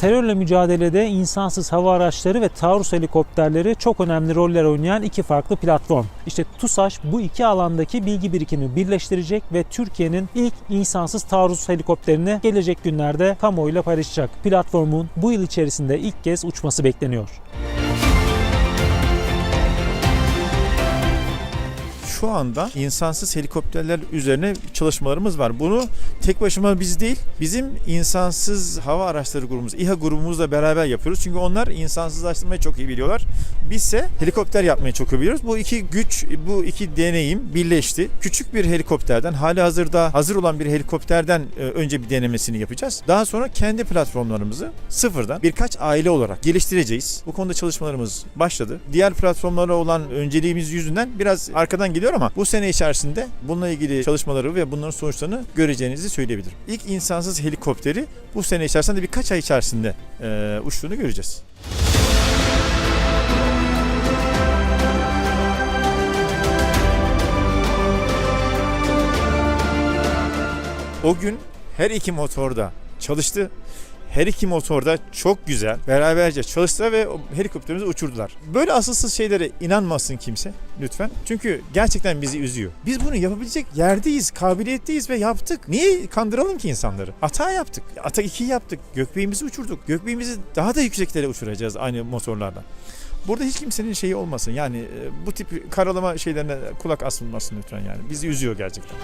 Terörle mücadelede insansız hava araçları ve taarruz helikopterleri çok önemli roller oynayan iki farklı platform. İşte TUSAŞ bu iki alandaki bilgi birikimini birleştirecek ve Türkiye'nin ilk insansız taarruz helikopterini gelecek günlerde kamuoyuyla paylaşacak. Platformun bu yıl içerisinde ilk kez uçması bekleniyor. Şu anda insansız helikopterler üzerine çalışmalarımız var. Bunu tek başıma biz değil, bizim insansız hava araçları grubumuz, İHA grubumuzla beraber yapıyoruz. Çünkü onlar insansızlaştırmayı çok iyi biliyorlar. Bizse helikopter yapmayı çok iyi biliyoruz. Bu iki güç, bu iki deneyim birleşti. Küçük bir helikopterden, hali hazırda hazır olan bir helikopterden e, önce bir denemesini yapacağız. Daha sonra kendi platformlarımızı sıfırdan birkaç aile olarak geliştireceğiz. Bu konuda çalışmalarımız başladı. Diğer platformlara olan önceliğimiz yüzünden biraz arkadan geliyor ama bu sene içerisinde bununla ilgili çalışmaları ve bunların sonuçlarını göreceğinizi söyleyebilirim. İlk insansız helikopteri bu sene içerisinde birkaç ay içerisinde e, uçtuğunu göreceğiz. O gün her iki motorda çalıştı. Her iki motorda çok güzel beraberce çalıştılar ve helikopterimizi uçurdular. Böyle asılsız şeylere inanmasın kimse lütfen. Çünkü gerçekten bizi üzüyor. Biz bunu yapabilecek yerdeyiz, kabiliyetteyiz ve yaptık. Niye kandıralım ki insanları? Hata yaptık. Atak 2'yi yaptık. Gökbeğimizi uçurduk. Gökbeğimizi daha da yükseklere uçuracağız aynı motorlarla. Burada hiç kimsenin şeyi olmasın. Yani e, bu tip karalama şeylerine kulak asılmasın lütfen yani. Bizi üzüyor gerçekten.